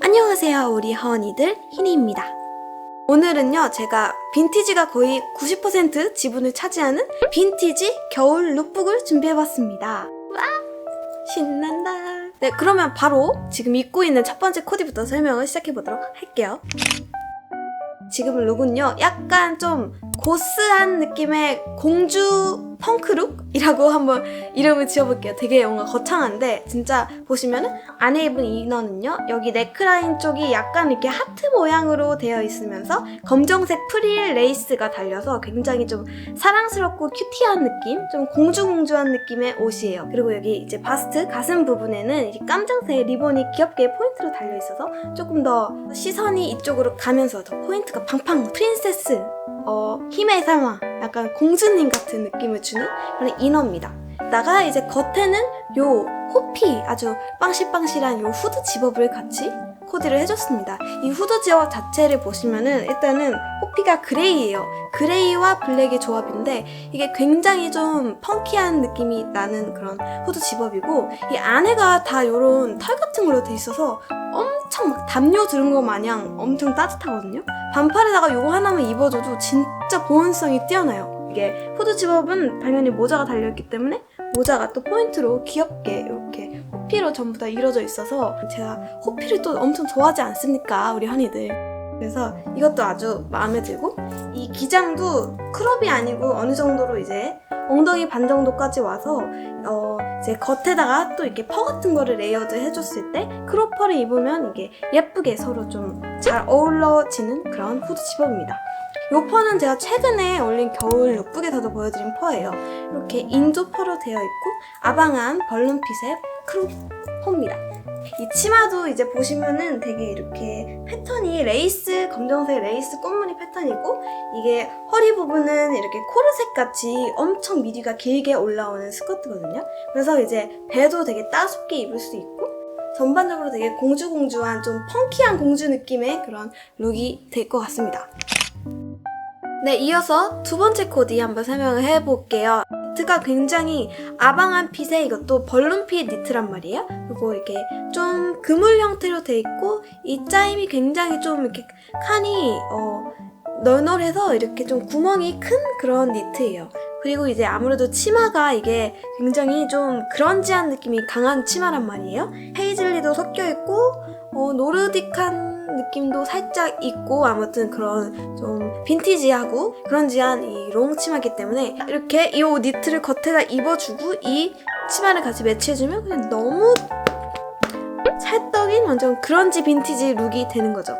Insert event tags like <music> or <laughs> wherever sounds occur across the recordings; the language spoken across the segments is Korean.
안녕하세요, 우리 하원이들 희니입니다. 오늘은요, 제가 빈티지가 거의 90% 지분을 차지하는 빈티지 겨울 룩북을 준비해봤습니다. 와! 신난다. 네, 그러면 바로 지금 입고 있는 첫 번째 코디부터 설명을 시작해보도록 할게요. 지금 룩은요, 약간 좀 고스한 느낌의 공주 펑크룩이라고 한번 이름을 지어볼게요. 되게 뭔가 거창한데, 진짜 보시면은 안에 입은 이너는요, 여기 넥라인 쪽이 약간 이렇게 하트 모양으로 되어 있으면서 검정색 프릴 레이스가 달려서 굉장히 좀 사랑스럽고 큐티한 느낌, 좀 공주공주한 느낌의 옷이에요. 그리고 여기 이제 바스트 가슴 부분에는 깜장색 리본이 귀엽게 포인트로 달려 있어서 조금 더 시선이 이쪽으로 가면서 더 포인트가 팡팡 프린세스 어, 힘의 상황, 약간 공주님 같은 느낌을 주는 그런 이너입니다. 나가 이제 겉에는 요 호피 아주 빵실빵실한 요 후드 집업을 같이 코디를 해줬습니다. 이 후드 집업 자체를 보시면은 일단은 호피가 그레이예요. 그레이와 블랙의 조합인데 이게 굉장히 좀 펑키한 느낌이 나는 그런 후드 집업이고 이 안에가 다 요런 털 같은 걸로 돼 있어서 엄청 막 담요 들은 거 마냥 엄청 따뜻하거든요. 반팔에다가 요거 하나만 입어줘도 진짜 보온성이 뛰어나요. 이게 후드 집업은 당연히 모자가 달려있기 때문에 모자가 또 포인트로 귀엽게 호피로 전부 다 이루어져 있어서 제가 호피를 또 엄청 좋아하지 않습니까 우리 한이들 그래서 이것도 아주 마음에 들고 이 기장도 크롭이 아니고 어느 정도로 이제 엉덩이 반 정도까지 와서 어 이제 겉에다가 또 이렇게 퍼 같은 거를 레이어드 해줬을 때 크롭퍼를 입으면 이게 예쁘게 서로 좀 잘 어우러지는 그런 후드 집업입니다. 요 퍼는 제가 최근에 올린 겨울 룩북에서도 보여드린 퍼예요. 이렇게 인조 퍼로 되어 있고 아방한 벌룬핏의 크롭 퍼입니다. 이 치마도 이제 보시면은 되게 이렇게 패턴이 레이스, 검정색 레이스 꽃무늬 패턴이고 이게 허리 부분은 이렇게 코르셋 같이 엄청 미디가 길게 올라오는 스커트거든요. 그래서 이제 배도 되게 따숩게 입을 수 있고 전반적으로 되게 공주공주한 좀 펑키한 공주 느낌의 그런 룩이 될 것 같습니다. 네, 이어서 두 번째 코디 한번 설명을 해볼게요. 니트가 굉장히 아방한 핏의 이것도 벌룬핏 니트란 말이에요. 그리고 이렇게 좀 그물 형태로 돼 있고 이 짜임이 굉장히 좀 이렇게 칸이 어, 널널해서 이렇게 좀 구멍이 큰 그런 니트예요. 그리고 이제 아무래도 치마가 이게 굉장히 좀 그런지한 느낌이 강한 치마란 말이에요. 헤이즐리도 섞여 있고 어, 노르딕한 느낌도 살짝 있고 아무튼 그런 좀 빈티지하고 그런지한 이 롱 치마기 때문에 이렇게 이 옷 니트를 겉에다 입어주고 이 치마를 같이 매치해주면 그냥 너무 찰떡인 완전 그런지 빈티지 룩이 되는 거죠.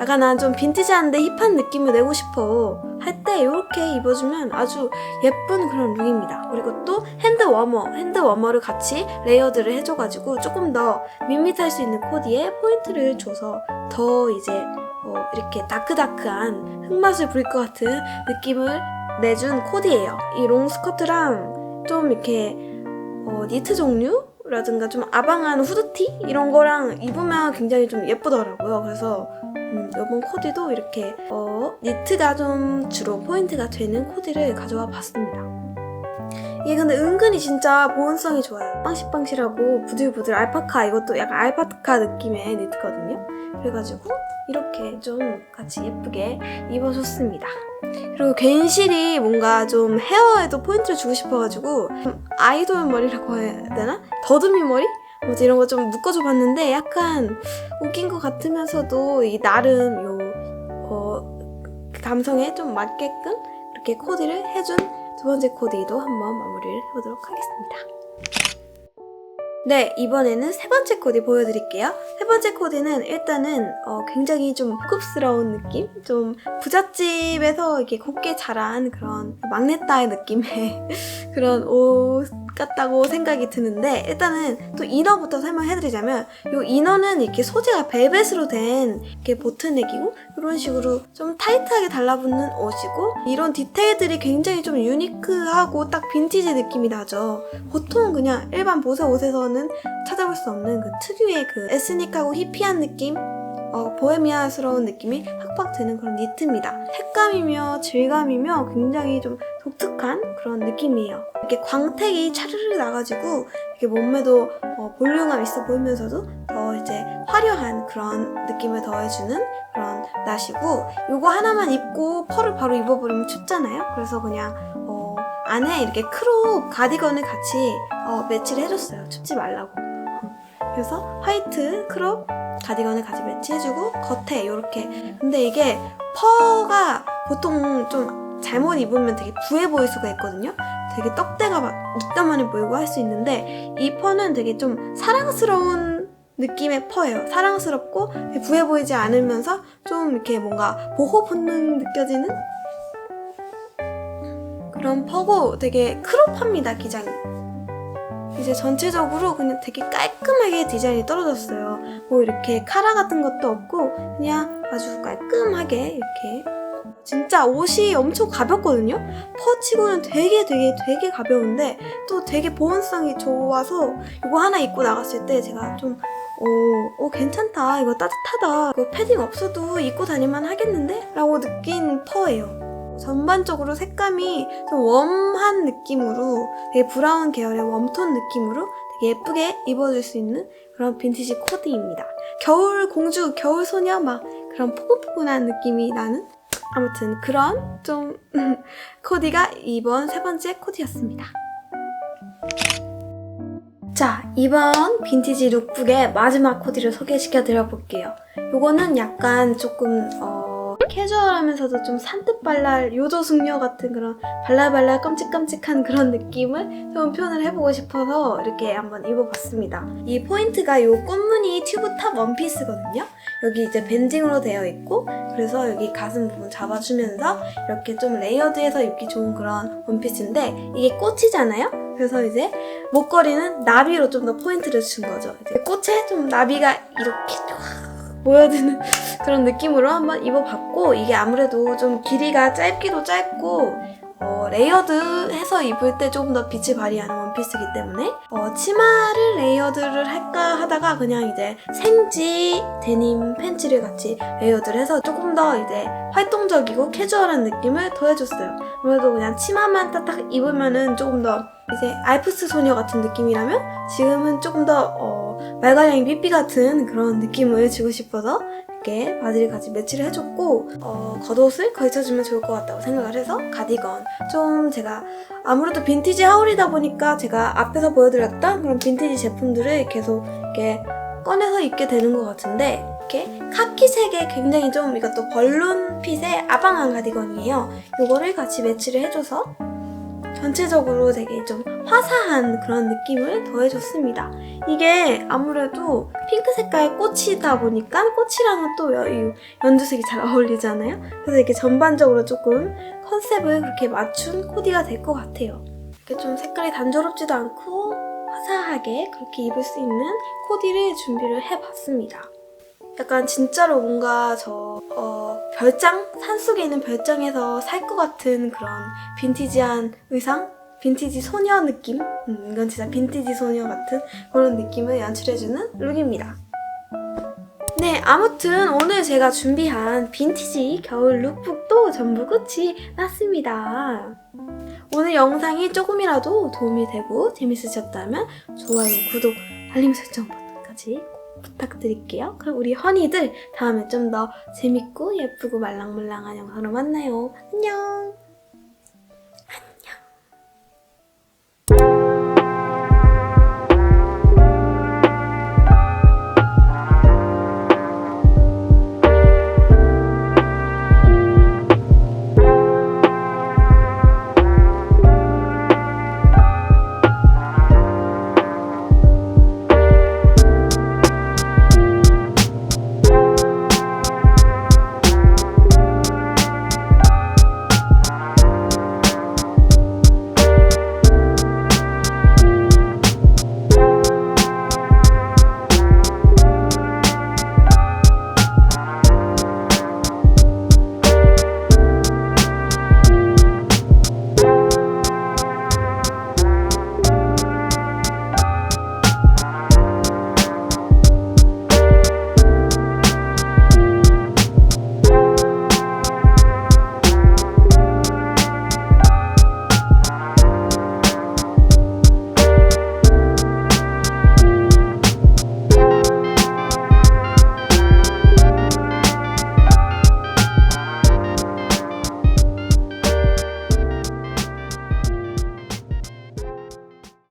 약간 난 좀 빈티지한데 힙한 느낌을 내고 싶어 할 때 이렇게 입어주면 아주 예쁜 그런 룩입니다. 그리고 또 핸드 워머, 핸드 워머를 같이 레이어드를 해줘가지고 조금 더 밋밋할 수 있는 코디에 포인트를 줘서 더 이제 어, 이렇게 다크다크한 흑맛을 부릴 것 같은 느낌을 내준 코디예요. 이 롱 스커트랑 좀 이렇게 어, 니트 종류 라든가 좀 아방한 후드티 이런 거랑 입으면 굉장히 좀 예쁘더라고요. 그래서 음, 이번 코디도 이렇게 어, 니트가 좀 주로 포인트가 되는 코디를 가져와 봤습니다. 이게 근데 은근히 진짜 보온성이 좋아요. 빵실빵실하고 부들부들 알파카 이것도 약간 알파카 느낌의 니트거든요. 그래가지고 이렇게 좀 같이 예쁘게 입어줬습니다. 그리고 괜시리 뭔가 좀 헤어에도 포인트를 주고 싶어가지고 좀 아이돌 머리라고 해야 되나? 더듬이 머리? 뭐지 이런 거 좀 묶어줘 봤는데 약간 웃긴 것 같으면서도 이 나름 요 어, 그 감성에 좀 맞게끔 이렇게 코디를 해준 두 번째 코디도 한번 마무리를 해보도록 하겠습니다. 네, 이번에는 세 번째 코디 보여드릴게요. 세 번째 코디는 일단은 어, 굉장히 좀 고급스러운 느낌? 좀 부잣집에서 이렇게 곱게 자란 그런 막내딸 느낌의 <laughs> 그런 옷 같다고 생각이 드는데 일단은 또 이너부터 설명해드리자면 이 이너는 이렇게 소재가 벨벳으로 된 이렇게 보트넥이고 이런 식으로 좀 타이트하게 달라붙는 옷이고 이런 디테일들이 굉장히 좀 유니크하고 딱 빈티지 느낌이 나죠. 보통 그냥 일반 보세 옷에서는 찾아볼 수 없는 그 특유의 그 에스닉하고 히피한 느낌 어, 보헤미아스러운 느낌이 팍팍 드는 그런 니트입니다. 색감이며 질감이며 굉장히 좀 독특한 그런 느낌이에요. 이렇게 광택이 차르르 나가지고 이렇게 몸매도 어, 볼륨감 있어 보이면서도 더 이제 화려한 그런 느낌을 더해주는 그런 나시고 요거 하나만 입고 펄을 바로 입어버리면 춥잖아요. 그래서 그냥 어, 안에 이렇게 크롭 가디건을 같이 어, 매치를 해줬어요. 춥지 말라고. 그래서 화이트 크롭 가디건을 같이 매치해주고 겉에 이렇게 근데 이게 퍼가 보통 좀 잘못 입으면 되게 부해 보일 수가 있거든요. 되게 떡대가 막 이따만해 보이고 할 수 있는데 이 퍼는 되게 좀 사랑스러운 느낌의 퍼예요. 사랑스럽고 부해 보이지 않으면서 좀 이렇게 뭔가 보호 본능 느껴지는 그런 퍼고 되게 크롭합니다 기장이. 이제 전체적으로 그냥 되게 깔끔하게 디자인이 떨어졌어요. 뭐 이렇게 카라 같은 것도 없고 그냥 아주 깔끔하게 이렇게 진짜 옷이 엄청 가볍거든요. 퍼치고는 되게 되게 되게 가벼운데 또 되게 보온성이 좋아서 이거 하나 입고 나갔을 때 제가 좀 어, 어 괜찮다 이거 따뜻하다 이거 패딩 없어도 입고 다닐만 하겠는데? 라고 느낀 퍼예요. 전반적으로 색감이 좀 웜한 느낌으로 되게 브라운 계열의 웜톤 느낌으로 되게 예쁘게 입어줄 수 있는 그런 빈티지 코디입니다. 겨울 공주, 겨울 소녀 막 그런 포근포근한 느낌이 나는 아무튼 그런 좀 <laughs> 코디가 이번 세 번째 코디였습니다. 자, 이번 빈티지 룩북의 마지막 코디를 소개시켜 드려 볼게요. 요거는 약간 조금 어, 캐주얼하면서도 좀 산뜻발랄 요조숙녀 같은 그런 발랄발랄 깜찍깜찍한 그런 느낌을 좀 표현을 해보고 싶어서 이렇게 한번 입어봤습니다. 이 포인트가 요 꽃무늬 튜브탑 원피스거든요. 여기 이제 밴딩으로 되어 있고 그래서 여기 가슴 부분 잡아주면서 이렇게 좀 레이어드해서 입기 좋은 그런 원피스인데 이게 꽃이잖아요. 그래서 이제 목걸이는 나비로 좀 더 포인트를 준 거죠. 꽃에 좀 나비가 이렇게 확 모여드는 그런 느낌으로 한번 입어봤고 이게 아무래도 좀 길이가 짧기도 짧고 어, 레이어드해서 입을 때 조금 더 빛을 발휘하는 원피스이기 때문에 어, 치마를 레이어드를 할까 하다가 그냥 이제 생지 데님 팬츠를 같이 레이어드를 해서 조금 더 이제 활동적이고 캐주얼한 느낌을 더해줬어요. 아무래도 그냥 치마만 딱딱 입으면은 조금 더 이제 알프스 소녀 같은 느낌이라면 지금은 조금 더 어, 말괄량이 삐삐 같은 그런 느낌을 주고 싶어서 이렇게 바지를 같이 매치를 해줬고 어, 겉옷을 걸쳐주면 좋을 것 같다고 생각을 해서 가디건 좀 제가 아무래도 빈티지 하울이다 보니까 제가 앞에서 보여드렸던 그런 빈티지 제품들을 계속 이렇게 꺼내서 입게 되는 것 같은데 이렇게 카키색의 굉장히 좀 이것도 벌룬 핏의 아방한 가디건이에요. 이거를 같이 매치를 해줘서 전체적으로 되게 좀 화사한 그런 느낌을 더해줬습니다. 이게 아무래도 핑크 색깔 꽃이다 보니까 꽃이랑은 또 연두색이 잘 어울리잖아요. 그래서 이렇게 전반적으로 조금 컨셉을 그렇게 맞춘 코디가 될 것 같아요. 이렇게 좀 색깔이 단조롭지도 않고 화사하게 그렇게 입을 수 있는 코디를 준비를 해봤습니다. 약간 진짜로 뭔가 저 어, 별장 산속에 있는 별장에서 살 것 같은 그런 빈티지한 의상, 빈티지 소녀 느낌. 음, 이건 진짜 빈티지 소녀 같은 그런 느낌을 연출해주는 룩입니다. 네, 아무튼 오늘 제가 준비한 빈티지 겨울 룩북도 전부 끝이 났습니다. 오늘 영상이 조금이라도 도움이 되고 재밌으셨다면 좋아요, 구독, 알림 설정 버튼까지 꼭 부탁드릴게요. 그럼 우리 허니들 다음에 좀 더 재밌고 예쁘고 말랑말랑한 영상으로 만나요. 안녕!